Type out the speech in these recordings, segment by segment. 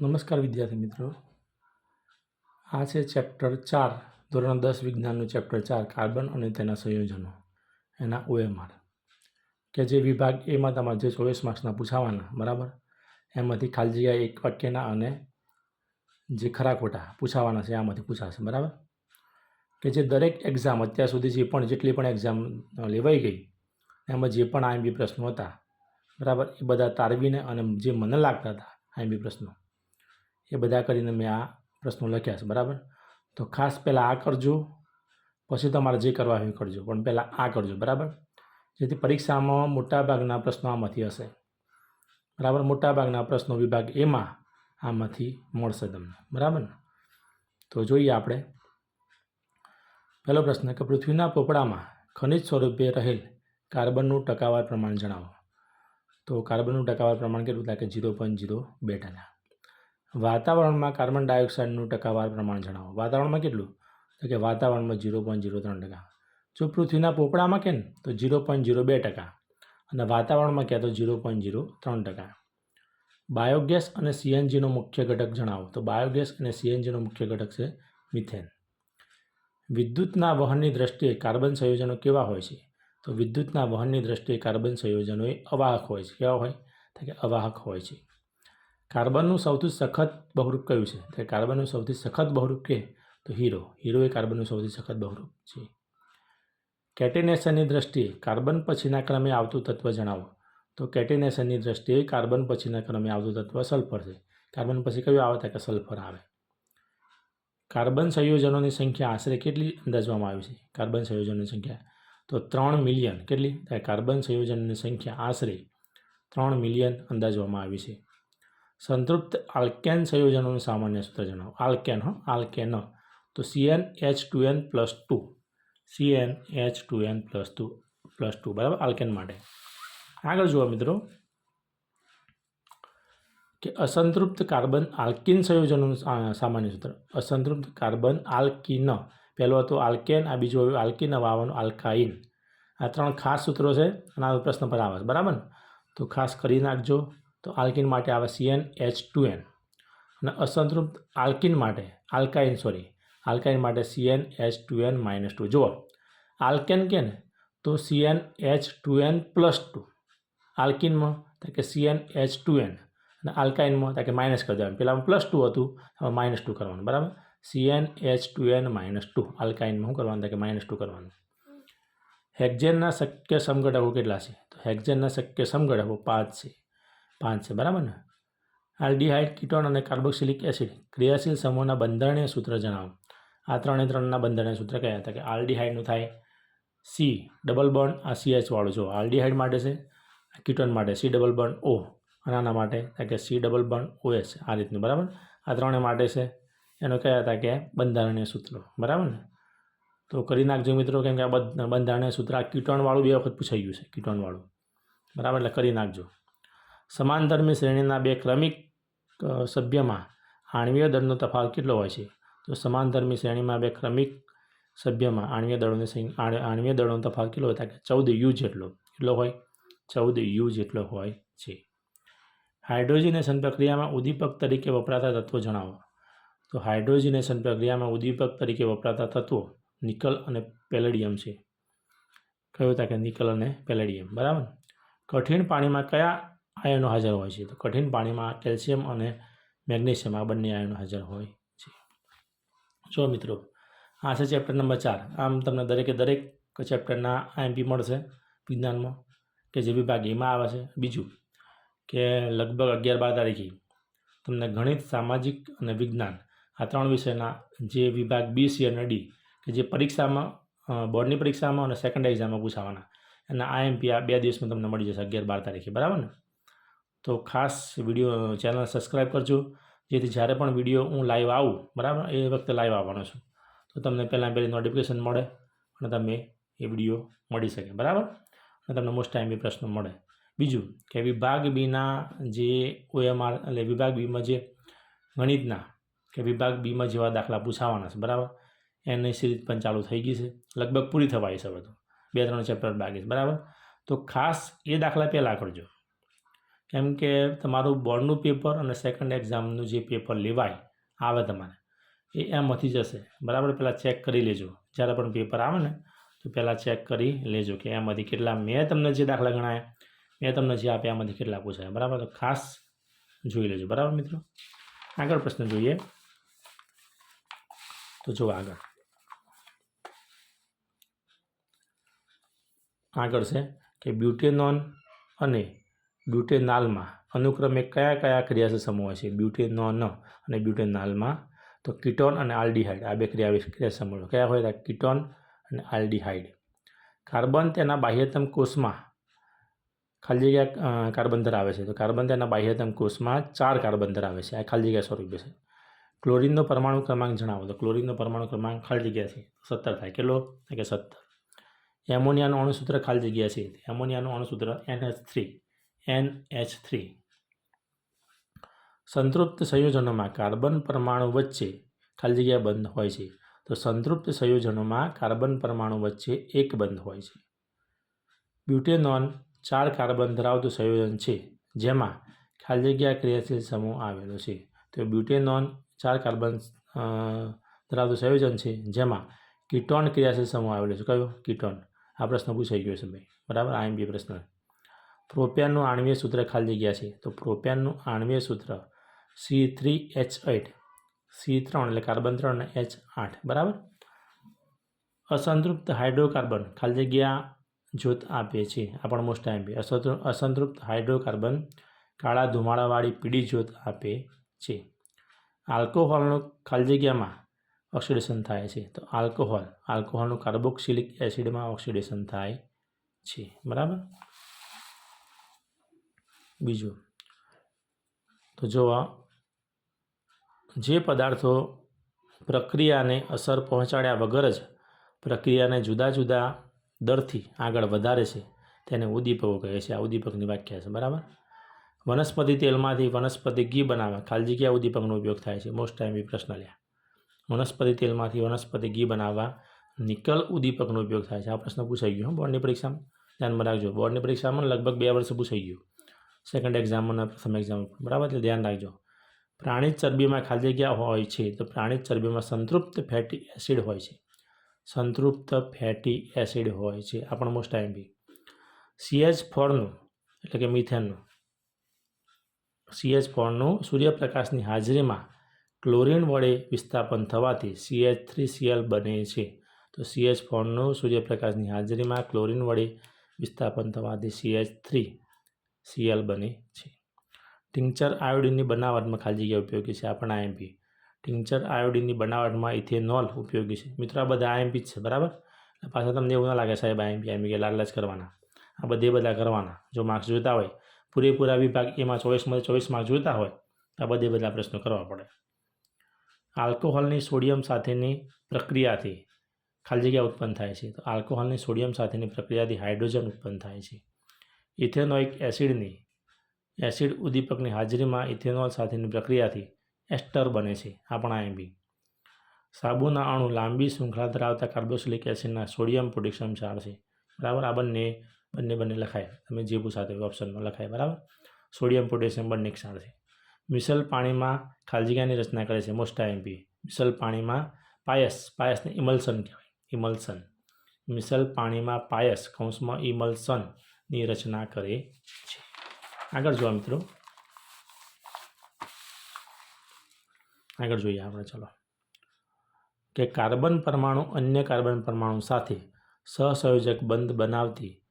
નમસ્કાર વિદ્યાર્થી મિત્રો. આ છે ચેપ્ટર ચાર, ધોરણ દસ વિજ્ઞાનનું ચેપ્ટર ચાર, કાર્બન અને તેના સંયોજનો, એના ઓએમઆર. કે જે વિભાગ એમાં તમારે જે ચોવીસ માર્ક્સના પૂછાવાના, બરાબર? એમાંથી ખાલી જગ્યા એક વાક્યના અને જે ખરા ખોટા પૂછાવાના છે, આમાંથી પૂછાશે, બરાબર? કે જે દરેક એક્ઝામ અત્યાર સુધી જે પણ, જેટલી પણ એક્ઝામ લેવાઈ ગઈ, એમાં જે પણ આઈએમબી પ્રશ્નો હતા, બરાબર? એ બધા તારવીને અને જે મને લાગતા હતા આઈએમબી પ્રશ્નો એ બધા કરીને મેં આ પ્રશ્નો લખ્યા છે, બરાબર? તો ખાસ પહેલાં આ કરજો, પછી તમારે જે કરવા હોય કરજો, પણ પહેલાં આ કરજો, બરાબર? જેથી પરીક્ષામાં મોટાભાગના પ્રશ્નો આમાંથી હશે, બરાબર? મોટાભાગના પ્રશ્નો વિભાગ એમાં આમાંથી મળશે તમને, બરાબર? ને તો જોઈએ આપણે. પહેલો પ્રશ્ન, કે પૃથ્વીના પોપડામાં ખનિજ સ્વરૂપે રહેલ કાર્બનનું ટકાવાર પ્રમાણ જણાવો. તો કાર્બનનું ટકાવાર પ્રમાણ કેટલું થાય? કે ઝીરો પોઈન્ટ ઝીરો બે ટકા વાતાવરણમાં કાર્બન ડાયોક્સાઇડનું ટકાવાર પ્રમાણ જણાવો. વાતાવરણમાં કેટલું? તો કે વાતાવરણમાં ઝીરો પોઈન્ટ ઝીરો ત્રણ ટકા. જો પૃથ્વીના પોપડામાં કે ને તો ઝીરો પોઈન્ટ ઝીરો બે ટકા. અને વાતાવરણમાં કહે તો ઝીરો પોઈન્ટ ઝીરો ત્રણ ટકા. બાયોગેસ અને સીએનજીનો મુખ્ય ઘટક જણાવો. તો બાયોગેસ અને સીએનજીનો મુખ્ય ઘટક છે મિથેન. વિદ્યુતના વહનની દ્રષ્ટિએ કાર્બન સંયોજનો કેવા હોય છે? તો વિદ્યુતના વહનની દ્રષ્ટિએ કાર્બન સંયોજનો એ અવાહક હોય છે. કેવા હોય? તો કે અવાહક હોય છે. કાર્બનનું સૌથી સખત બહુરૂપ કયું છે? તો કાર્બનનું સૌથી સખત બહુરૂપ કે? તો હીરો. હીરો એ કાર્બનનું સૌથી સખત બહુરૂપ છે. કેટેનેશનની દ્રષ્ટિએ કાર્બન પછીના ક્રમે આવતું તત્વ જણાવો. તો કેટેનેશનની દ્રષ્ટિએ કાર્બન પછીના ક્રમે આવતું તત્વ સલ્ફર છે. કાર્બન પછી કયું આવે? તો કે સલ્ફર આવે. કાર્બન સંયોજનોની સંખ્યા આશરે કેટલી અંદાજવામાં આવી છે? કાર્બન સંયોજનોની સંખ્યા. તો ત્રણ મિલિયન. કેટલી? કાર્બન સંયોજનની સંખ્યા આશરે ત્રણ મિલિયન અંદાજવામાં આવી છે. સંતૃપ્ત આલ્કેન સંયોજનોનું સામાન્ય સૂત્ર જણાવો. આલ્કેન, હો, આલ્કેન. તો C N H two N plus two C N H two N plus two plus two બરાબર? આલ્કેન માટે. આગળ જુઓ મિત્રો કે અસંતૃપ્ત કાર્બન આલ્કિન સંયોજનોનું સામાન્ય સૂત્ર. અસંતૃપ્ત કાર્બન આલ્કિન. પહેલો હતો આલ્કેન, આ બીજું આવ્યું આલ્કિન, હવે આલ્કાઇન. આ ત્રણ ખાસ સૂત્રો છે અને આ પ્રશ્ન પર આવે બરાબર તો ખાસ કરી નાખજો. તો આલ્કિન માટે આવે સીએન એચ ટુ એન અને અસંતૃપ્ત આલ્કિન માટે, આલ્કાઇન સોરી આલ્કાઇન માટે C N H two N minus two જુઓ, આલ્કેન કે ને તો C N H two N plus two આલ્કિનમાં, તો કે સીએન એચ ટુ એન અને આલ્કાઇનમાં, તો કે માઇનસ કરી દેવાનું. પહેલાં પ્લસ ટુ હતું, હવે માઇનસ ટુ કરવાનું, બરાબર? C N H two N minus two આલ્કાઇનમાં શું કરવાનું? તો કે માઇનસ ટુ કરવાનું. હેક્ઝેનના શક્ય સમઘટકો કેટલા છે? તો હેક્ઝેનના શક્ય સમઘટકો પાંચ છે. પાંચ છે, બરાબર ને? આલ્ડીહાઇડ, કીટોન અને કાર્બોક્સિલિક એસિડ ક્રિયાશીલ સમૂહના બંધારણીય સૂત્ર જણાવો. આ ત્રણે ત્રણના બંધારણીય સૂત્ર કયા હતા કે આલ્ડીહાઇડનું થાય સી ડબલ બોન્ડ આ સીએચ વાળું જો આલ્ડીહાઇડ માટે છે કીટોન માટે સી ડબલ બોન્ડ ઓ અને આના માટે કે સી ડબલ બોન્ડ ઓએસ આ રીતનું, બરાબર? આ ત્રણે માટે છે, એનો કયા હતા કે બંધારણીય સૂત્રો, બરાબર ને? તો કરી નાખજો મિત્રો, કેમ કે આ બધ- બંધારણીય સૂત્ર આ કીટોનવાળું બે વખત પૂછાઈ ગયું છે કીટોનવાળું બરાબર, એટલે કરી નાખજો. સમાનધર્મી શ્રેણીના બે ક્રમિક સભ્યમાં આણ્વીય દળનો તફાવત કેટલો હોય છે? તો સમાનધર્મી શ્રેણીમાં બે ક્રમિક સભ્યમાં આણ્વીય દળોની આણ્વીય દળોનો તફાવત કેટલો હોય? કે ચૌદ યુ જેટલો. કેટલો હોય? ચૌદ યુ જેટલો હોય છે. હાઇડ્રોજનેશન પ્રક્રિયામાં ઉદ્દીપક તરીકે વપરાતા તત્વો જણાવો. તો હાઇડ્રોજનેશન પ્રક્રિયામાં ઉદ્દીપક તરીકે વપરાતા તત્વો નિકલ અને પેલેડિયમ છે. કયું હતા કે નિકલ અને પેલેડિયમ? બરાબર? કઠિન પાણીમાં કયા આયનો હાજર હોય છે. તો કઠિન પાણીમાં કેલ્શિયમ અને મેગ્નેશિયમ આ બંને આયનો હાજર હોય છે. જો મિત્રો, આ છે ચેપ્ટર નંબર ચાર. આમ તમને દરેકે દરેક ચેપ્ટરના આઈએમપી મળશે વિજ્ઞાનમાં, કે જે વિભાગ એમાં આવે છે. બીજું કે લગભગ અગિયાર બાર તારીખે તમને ગણિત, સામાજિક અને વિજ્ઞાન આ ત્રણ વિષયના જે વિભાગ બી, સી અને ડી કે જે પરીક્ષામાં બોર્ડની પરીક્ષામાં અને સેકન્ડ એક્ઝામમાં પૂછાવાના. એના આઈએમપી આ બે દિવસમાં તમને મળી જશે અગિયાર બાર તારીખે. બરાબર ને? તો ખાસ વીડિયો ચેનલ સબસ્ક્રાઈબ કરજો. જેથી જ્યારે પણ વીડિયો હું લાઈવ આવું, બરાબર? એ વખતે લાઈવ આવવાનો છું. તો તમને પહેલાં પહેલી નોટિફિકેશન મળે અને તમે એ વીડિયો મળી શકે, બરાબર? અને તમને મોસ્ટ ટાઈમ એ પ્રશ્નો મળે. બીજું કે વિભાગ બીના જે ઓએમઆર, એટલે વિભાગ બીમાં જે ગણિતના, કે વિભાગ બીમાં જેવા દાખલા પૂછાવાના છે, બરાબર? એની સિરીઝ પણ ચાલુ થઈ ગઈ છે. લગભગ પૂરી થવાઈ છે હવે તો. બે, ત્રણ ચેપ્ટર બાકી છે, બરાબર? તો ખાસ એ દાખલા પહેલાં કરજો. કેમ કે તમારું બોર્ડનું પેપર અને સેકન્ડ એક્ઝામનું જે પેપર લેવાય, આવે તમારે. એ એમાંથી જશે. બરાબર? પહેલાં ચેક કરી લેજો. જ્યારે પણ પેપર આવે ને, તો પહેલાં ચેક કરી લેજો કે એમાંથી કેટલા, મેં તમને જે દાખલા ગણાયા, મેં તમને જે આપ્યા, એમાંથી કેટલા પૂછાયા. બરાબર? તો ખાસ જોઈ લેજો. બરાબર મિત્રો? આગળ પ્રશ્ન જોઈએ. તો જુઓ આગળ. આગળ છે કે બ્યુટેનોન અને બ્યુટેનાલમાં. અનુક્રમે કયા કયા ક્રિયાશીલ સમૂહ છે? બ્યુટેનોન અને બ્યુટેનાલમાં. તો કીટોન અને આલ્ડીહાઇડ. આ બે ક્રિયા ક્રિયા સમૂહ કયા હોય? ત્યાં કિટોન અને આલ્ડીહાઇડ. કાર્બન તેના બાહ્યતમ કોષમાં ખાલી જગ્યા કાર્બન ધરાવે છે. તો કાર્બન તેના બાહ્યતમ કોષમાં ચાર કાર્બન ધરાવે છે. આ ખાલી જગ્યા સ્વરૂપે છે ક્લોરિનનો પરમાણુ ક્રમાંક જણાવો. તો ક્લોરિનનો પરમાણુ ક્રમાંક ખાલી જગ્યા છે. સત્તર થાય. કેટલો? કે સત્તર. એમોનિયાનું અણુસૂત્ર ખાલી જગ્યા છે. એમોનિયાનું અણુસૂત્ર N H three. N H three. સંતૃપ્ત સંયોજનોમાં કાર્બન પરમાણુ વચ્ચે ખાલી જગ્યા બંધ હોય છે. તો સંતૃપ્ત સંયોજનોમાં કાર્બન પરમાણુ વચ્ચે એક બંધ હોય છે. બ્યુટેનોન ચાર કાર્બન ધરાવતું સંયોજન છે, જેમાં ખાલી જગ્યા ક્રિયાશીલ સમૂહ આવેલો છે. તો બ્યુટેનોન ચાર કાર્બન ધરાવતું સંયોજન છે, જેમાં કીટોન ક્રિયાશીલ સમૂહ આવેલો છે. કયો? કીટોન. આ પ્રશ્ન પૂછાઈ ગયો છે, ભાઈ. બરાબર? આ બી પ્રશ્ન. પ્રોપિયાનનું આણવીય સૂત્ર ખાલી જગ્યા છે. તો પ્રોપિયાનનું આણવીય સૂત્ર C three H eight C ત્રણ એટલે કાર્બન ત્રણ અને એચ આઠ, બરાબર? અસંતૃપ્ત હાઇડ્રોકાર્બન ખાલી જગ્યા જોત આપે છે. આ પણ મોસ્ટ ટાઈમ અસંતૃપ્ત હાઇડ્રોકાર્બન કાળા ધુમાડાવાળી પીળી જ્યોત આપે છે. આલ્કોહોલનું ખાલી જગ્યામાં ઓક્સિડેશન થાય છે. તો આલ્કોહોલ, આલ્કોહોલનું કાર્બોક્સિલિક એસિડમાં ઓક્સિડેશન થાય છે. બરાબર? બીજું. તો જો જે પદાર્થો પ્રક્રિયાને અસર પહોંચાડ્યા વગર જ પ્રક્રિયાને જુદા જુદા દરથી આગળ વધારે છે, તેને ઉદ્દીપકો કહે છે. આ ઉદ્દીપકની વ્યાખ્યા છે, બરાબર? વનસ્પતિ તેલમાંથી વનસ્પતિ ઘી બનાવવા ખાલી જગ્યા ઉદ્દીપકનો ઉપયોગ થાય છે? મોસ્ટ ટાઈમ એ પ્રશ્ન લ્યા. વનસ્પતિ તેલમાંથી વનસ્પતિ ઘી બનાવવા નિકલ ઉદ્દીપકનો ઉપયોગ થાય છે. આ પ્રશ્ન પૂછાઈ ગયો બોર્ડની પરીક્ષામાં. ધ્યાનમાં રાખજો. બોર્ડની પરીક્ષામાં લગભગ બે વર્ષ પૂછાઈ ગયું. સેકન્ડ એક્ઝામના પ્રથમ એક્ઝામ બરાબર? એટલે ધ્યાન રાખજો. પ્રાણી ચરબીમાં ખાલી જગ્યા હોય છે, તો પ્રાણી ચરબીમાં સંતૃપ્ત ફેટી એસિડ હોય છે. સંતૃપ્ત ફેટી એસિડ હોય છે, આ પણ most time B. C H ફોરનું એટલે કે મિથેનનું. સીએચ ફોરનું સૂર્યપ્રકાશની હાજરીમાં ક્લોરિન વડે વિસ્થાપન થવાથી સીએચ થ્રી સીએલ બને છે. તો સીએચ ફોરનું સૂર્યપ્રકાશની હાજરીમાં ક્લોરિન વડે વિસ્થાપન થવાથી સીએચ થ્રી સીએલ બને છે. ટિંચર આયોડિનની બનાવટમાં ખાલી જગ્યા ઉપયોગી છે, આ પણ આઈએમપી ટિંચર આયોડિનની બનાવટમાં ઇથેનોલ ઉપયોગી છે. મિત્રો, આ બધા આઈએમપી જ છે, બરાબર? પાછા તમને એવું ના લાગે સાહેબ આઈએમપી આઈએમપી કે લાલ જ કરવાના. આ બધે બધા કરવાના. જો માર્ક્સ જોતા હોય, પૂરેપૂરા વિભાગ એમાં ચોવીસમાંથી ચોવીસ માર્ક્સ જોતા હોય આ બધે બધા પ્રશ્નો કરવા પડે. આલ્કોહોલની સોડિયમ સાથેની પ્રક્રિયાથી ખાલી જગ્યા ઉત્પન્ન થાય છે. તો આલ્કોહોલની સોડિયમ સાથેની પ્રક્રિયાથી હાઇડ્રોજન ઉત્પન્ન થાય છે. ઇથેનોઇક એસિડની, એસિડ ઉદ્દીપકની હાજરીમાં ઇથેનોલ સાથેની પ્રક્રિયાથી એસ્ટર બને છે આપણા એમબી સાબુના અણુ લાંબી શૃંખલા ધરાવતા કાર્બોક્સિલિક એસિડના સોડિયમ પોટેશિયમ ક્ષાર છે. બરાબર? આ બંને બંને બંને લખાય. તમે જે સાથે ઓપ્શનમાં લખાય. બરાબર? સોડિયમ પોટેશિયમ બંને ક્ષાર છે. મિસલ પાણીમાં ખાલજીગાની રચના કરે છે મોસ્ટ એમપી મિસલ પાણીમાં પાયસ, પાયસને ઇમલ્સન કહેવાય. ઇમલ્સન. મિસલ પાણીમાં પાયસ કૌંસમાં ઇમલ્સનની રચના કરે છે. આગળ જોવા મિત્રો. આગળ જોઈએ આપણે, ચલો. કે કાર્બન પરમાણુ અન્ય કાર્બન પરમાણુ સાથે સહસંયોજક બંધ બનાવતી,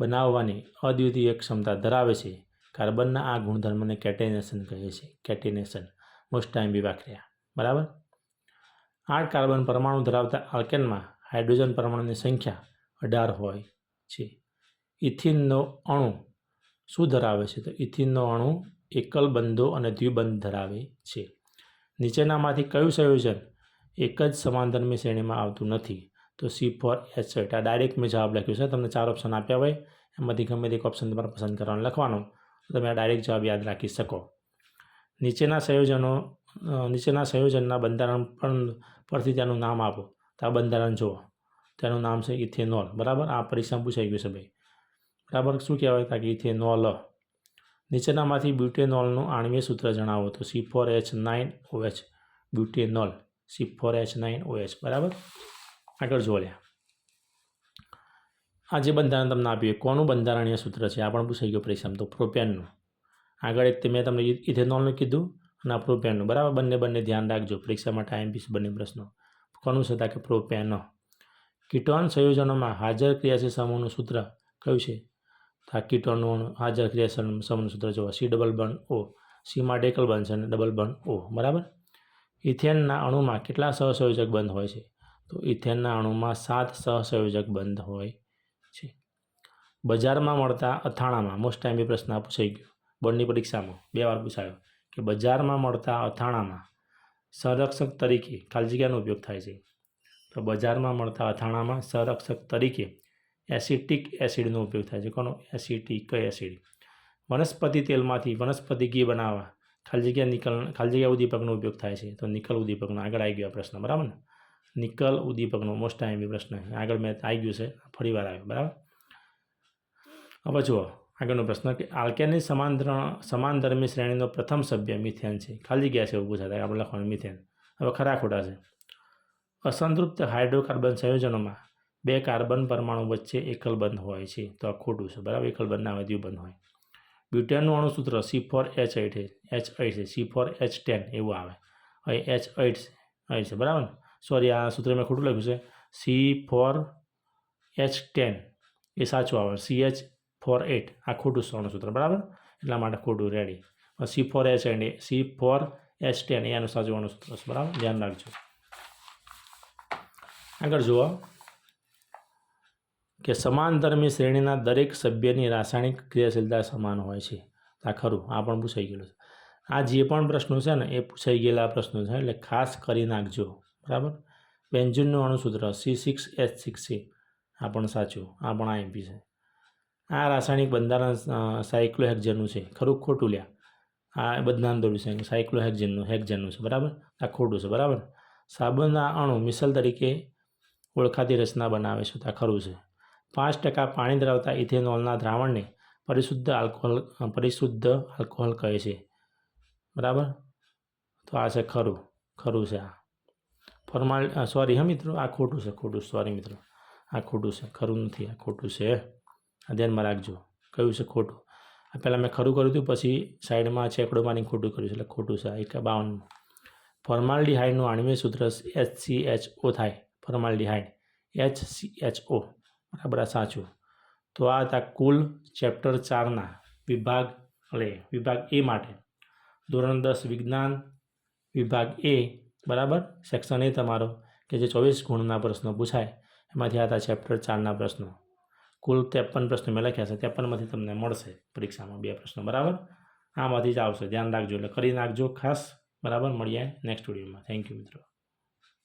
બનાવવાની અદ્વિતીય ક્ષમતા ધરાવે છે. કાર્બનના આ ગુણધર્મને કેટેનેશન કહે છે. કેટેનેશન મોસ્ટ ટાઈમ બી બરાબર? આઠ કાર્બન પરમાણુ ધરાવતા આલ્કેનમાં હાઇડ્રોજન પરમાણુની સંખ્યા અઢાર હોય છે. ઇથિનનો અણુ શું ધરાવે છે? તો ઇથિનનો અણુ એકલ બંધો અને દ્વિબંધ ધરાવે છે. નીચેનામાંથી કયું સંયોજન એક જ સમાનધર્મી શ્રેણીમાં આવતું નથી? તો સી ફોર એચ એટ. આ ડાયરેક્ટ મેં જવાબ લખ્યો છે. તમને ચાર ઓપ્શન આપ્યા હોય. એમાંથી ગમે તે એક ઓપ્શન તમારે પસંદ કરવાનું લખવાનું. તમે આ ડાયરેક્ટ જવાબ યાદ રાખી શકો. નીચેના સંયોજનો નીચેના સંયોજનના બંધારણ પણ પરથી તેનું નામ આપો. તો આ બંધારણ જુઓ. તેનું નામ છે ઇથેનોલ. બરાબર? આ પરીક્ષામાં પૂછાઈ ગયું છે ભાઈ. બરાબર? શું કહેવાય તા કે ઇથેનોલ? નીચેનામાંથી બ્યુટેનોલનું આણવીય સૂત્ર જણાવો તો C four H nine O H butanol. C four H nine O H બરાબર? આગળ જોવા લ્યા. આ જે બંધારણ તમને આપ્યું કોનું બંધારણીય સૂત્ર છે? આ પણ પૂછાઈ ગયો પરીક્ષામાં તો પ્રોપેનનું. આગળ એક મેં તમને ઇથેનોલનું કીધું અને આ પ્રોપેનનું. બરાબર? બંને બંને ધ્યાન રાખજો. પરીક્ષામાં ટાઈમ, પીસ, બંને પ્રશ્નો. કોનું છે કે પ્રોપેન કીટોન સંયોજનોમાં હાજર ક્રિયાશીલ સમૂહનું સૂત્ર કયું છે? આ કીટોનનું હાજર ક્રિયાશીલ સમૂહનું સૂત્ર જોવા. સી ડબલ બન ઓ. સીમાં ડેકલ બનશે અને ડબલ બન ઓ. બરાબર? ઇથેનના અણુમાં કેટલા સહસંયોજક બંધ હોય છે? તો ઇથેનના અણુમાં સાત સહસંયોજક બંધ હોય છે. બજારમાં મળતા અથાણામાં મોસ્ટ ટાઈમ એ પ્રશ્ન આ પૂછાઈ ગયો. બોર્ડની પરીક્ષામાં બે વાર પૂછાયો કે બજારમાં મળતા અથાણામાં સંરક્ષક તરીકે ખાલી જગ્યાનો ઉપયોગ થાય છે. તો બજારમાં મળતા અથાણામાં સંરક્ષક તરીકે એસિટિક એસિડનો ઉપયોગ થાય છે. કોનો? Acetic acid. વનસ્પતિ તેલમાંથી વનસ્પતિ ઘી બનાવવા. ખાલી જગ્યા નિકલ, ખાલી જગ્યા ઉદ્દીપકનો ઉપયોગ થાય છે. તો નિકલ ઉદ્દીપકનો. આગળ આવી ગયો પ્રશ્ન. બરાબર ને? નિકલ ઉદ્દીપકનો. મોસ્ટ ટાઈમ એ પ્રશ્ન આગળ મેં આવી ગયું છે. ફરી વાર આવ્યો. બરાબર? હવે જુઓ. આગળનો પ્રશ્ન કે આલ્કેનની સમાંતર સમાનધર્મી શ્રેણીનો પ્રથમ સભ્ય મિથેન છે. ખાલી જગ્યા છે એવું થાય આપણે લખવાનું મિથેન. હવે ખરા ખોટા છે. અસંતૃપ્ત હાઇડ્રોકાર્બન સંયોજનોમાં બે કાર્બન પરમાણુ વચ્ચે એકલ બંધ હોય છે. તો આ ખોટું છે. બરાબર? એકલ બંધ ના હોય દ્વિબંધ હોય. બ્યુટેનનું અણુસૂત્ર C four H eight H eight છે. સી ફોર એચ ટેન એવું આવે. અહીં એચ એટ એટ છે. બરાબર સોરી આ સૂત્ર મેં ખોટું લખ્યું છે. સી ફોર એચ ટેન એ સાચું આવે. સી એચ ફોર એટ આ ખોટું સ્વર્ણસૂત્ર સૂત્ર બરાબર? એટલા માટે ખોટું ready C four H and C four H ten એ એનું સાચું અણુસૂત્ર બરાબર? ધ્યાન રાખજો. આગળ જુઓ. કે સમાનધર્મી શ્રેણીના દરેક સભ્યની રાસાયણિક ક્રિયાશીલતા સમાન હોય છે. આ ખરું, આ પણ પૂછાઈ ગયેલું છે. આ જે પણ પ્રશ્નો છે ને, એ પૂછાઈ ગયેલા પ્રશ્નો છે, એટલે ખાસ કરી નાખજો. બરાબર? બેન્ઝિનનું અણુસૂત્ર સી સિક્સ એચ સિક્સ છે આ પણ સાચું, આ પણ આ એમપી છે. આ રાસાયણિક બંધારણ સાયક્લોહેક્ઝનનું છે. ખરું? ખોટું લ્યા. આ બદનામ દોર્યું છે સાયક્લોહેક્ઝનનું હેક્ઝનનું છે. બરાબર? આ ખોટું છે, બરાબર? સાબુના અણુ મિસલ તરીકે ઓળખાતી રચના બનાવે છે. તો આ ખરું છે. પાંચ ટકા પાણી ધરાવતા ઇથેનોલના દ્રાવણને પરિશુદ્ધ આલ્કોહોલ પરિશુદ્ધ આલ્કોહોલ કહે છે. બરાબર? તો આ છે ખરું. ખરું છે આ. ફોર્માલ સોરી હા મિત્રો, આ ખોટું છે, ખોટું સોરી મિત્રો. આ ખોટું છે, ખરું નથી, આ ખોટું છે. આ ધ્યાનમાં રાખજો. કયું છે ખોટું? આ પહેલાં મેં ખરું કર્યું હતું, પછી સાઈડમાં છેકડો માની ખોટું કર્યું છે, એટલે ખોટું છે એક બાવન ફોર્માલ્ડીહાઇડનું આણ્વીય સૂત્ર એચ સી એચ ઓ થાય. Formaldehyde, H C H O. બરાબર આ સાચું. તો આ હતા કુલ ચેપ્ટર ચારના વિભાગ એટલે વિભાગ એ માટે. ધોરણ દસ વિજ્ઞાન, વિભાગ એ, બરાબર? સેક્શન એ તમારો, કે જે ચોવીસ ગુણના પ્રશ્નો પૂછાય, એમાંથી હતા ચેપ્ટર ચારના પ્રશ્નો. કુલ ત્રેપન પ્રશ્નો મેં લખ્યા છે, ત્રેપનમાંથી તમને મળશે પરીક્ષામાં બે પ્રશ્નો, બરાબર? આમાંથી જ આવશે, ધ્યાન રાખજો, એટલે કરી નાખજો, ખાસ, બરાબર? મળીએ નેક્સ્ટ વિડીયોમાં થેન્ક યુ મિત્રો.